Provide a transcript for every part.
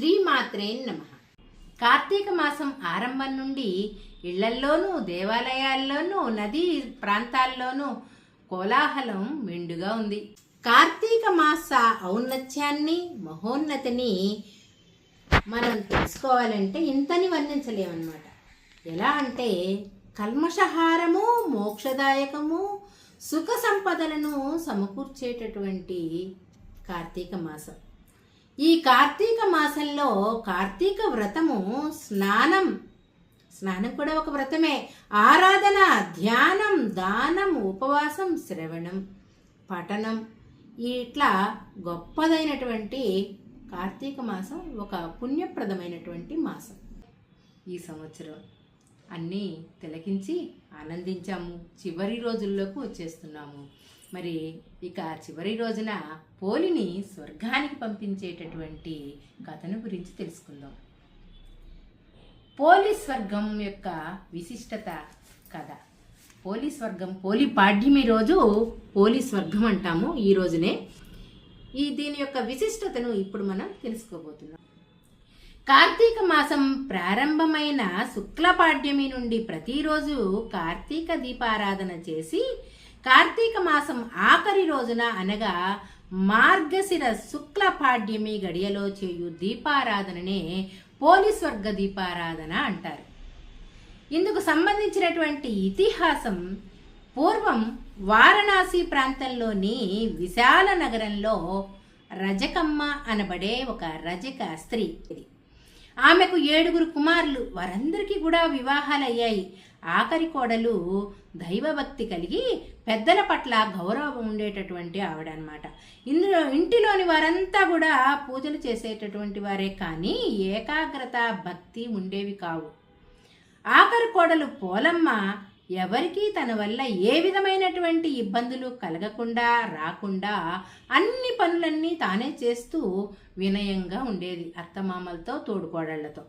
శ్రీమాత్రే నమ. కార్తీక మాసం ఆరంభం నుండి ఇళ్ళల్లోనూ దేవాలయాల్లోనూ నదీ ప్రాంతాల్లోనూ కోలాహలం మెండుగా ఉంది. కార్తీక మాస ఔన్నత్యాన్ని మహోన్నతిని మనం తెలుసుకోవాలంటే ఇంతని వర్ణించలేమన్నమాట. ఎలా అంటే కల్మషహారము మోక్షదాయకము సుఖ సంపదలను సమకూర్చేటటువంటి కార్తీక మాసం. ఈ కార్తీక మాసంలో కార్తీక వ్రతము స్నానం. స్నానం కూడా ఒక వ్రతమే. ఆరాధన ధ్యానం దానం ఉపవాసం శ్రవణం పఠనం. ఇట్లా గొప్పదైనటువంటి కార్తీక మాసం ఒక పుణ్యప్రదమైనటువంటి మాసం. ఈ సంవత్సరం అన్నీ తిలకించి ఆనందించాము. చివరి రోజుల్లోకి వచ్చేస్తున్నాము. మరి ఇక చివరి రోజున పోలిని స్వర్గానికి పంపించేటటువంటి కథను గురించి తెలుసుకుందాం. పోలి స్వర్గం యొక్క విశిష్టత కథ. పోలి స్వర్గం పోలి పాడ్యమి రోజు పోలి స్వర్గం అంటాము ఈ రోజునే. ఈ దీని యొక్క విశిష్టతను ఇప్పుడు మనం తెలుసుకోబోతున్నాం. కార్తీక మాసం ప్రారంభమైన శుక్లపాడ్యమి నుండి ప్రతిరోజు కార్తీక దీపారాధన చేసి కార్తీక మాసం ఆఖరి రోజున అనగా మార్గశిర శుక్లపాడ్యమి గడియలో చేయు దీపారాధననే పోలీస్వర్గ దీపారాధన అంటారు. ఇందుకు సంబంధించినటువంటి ఇతిహాసం పూర్వం వారణాసి ప్రాంతంలోని విశాల నగరంలో రజకమ్మ అనబడే ఒక రజక స్త్రీ. ఇది ఆమెకు ఏడుగురు కుమారులు. వారందరికీ కూడా వివాహాలు అయ్యాయి ఆఖరి కోడలు దైవభక్తి కలిగి పెద్దల పట్ల గౌరవం ఉండేటటువంటి ఆవిడనమాట ఇందులో ఇంటిలోని వారంతా కూడా పూజలు చేసేటటువంటి వారే కానీ ఏకాగ్రత భక్తి ఉండేవి కావు. ఆఖరి కోడలు పోలమ్మ ఎవరికీ తన వల్ల ఏ విధమైనటువంటి ఇబ్బందులు కలగకుండా రాకుండా అన్ని పనులన్నీ తానే చేస్తూ వినయంగా ఉండేది అత్తమామలతో తోడుకోడళ్ళతో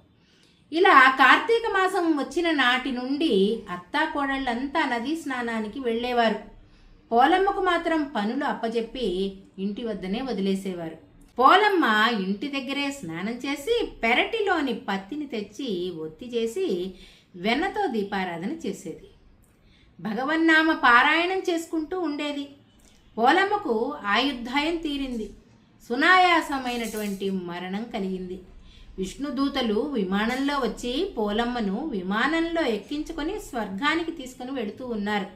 ఇలా కార్తీక మాసం వచ్చిన నాటి నుండి అత్తా కోడళ్ళంతా నదీ స్నానానికి వెళ్ళేవారు. పోలమ్మకు మాత్రం పనులు అప్పజెప్పి ఇంటి వద్దనే వదిలేసేవారు. పోలమ్మ ఇంటి దగ్గరే స్నానం చేసి పెరటిలోని పత్తిని తెచ్చి ఒత్తి చేసి వెన్నతో దీపారాధన చేసేది. భగవన్నామ పారాయణం చేసుకుంటూ ఉండేది. పోలమ్మకు ఆయుద్ధాయం తీరింది. సునాయాసమైనటువంటి మరణం కలిగింది. విష్ణుదూతలు విమానంలో వచ్చి పోలమ్మను విమానంలో ఎక్కించుకొని స్వర్గానికి తీసుకుని వెళుతూ ఉన్నారు.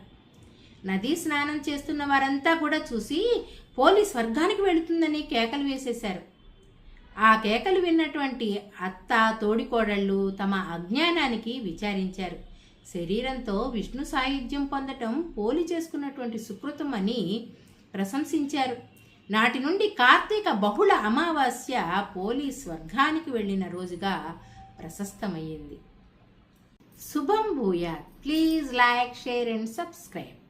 నదీ స్నానం చేస్తున్న వారంతా కూడా చూసి పోలి స్వర్గానికి వెళుతుందని కేకలు వేసేశారు. ఆ కేకలు విన్నటువంటి అత్త తోడికోడళ్ళు తమ అజ్ఞానానికి విచారించారు. శరీరంతో విష్ణు సాయుధ్యం పొందటం పోలి చేసుకున్నటువంటి సుకృతం అని ప్రశంసించారు. నాటి నుండి కార్తీక బహుళ అమావాస్య పోలి స్వర్గానికి వెళ్ళిన రోజుగా ప్రశస్తమయ్యింది. శుభం భూయా please like share and subscribe.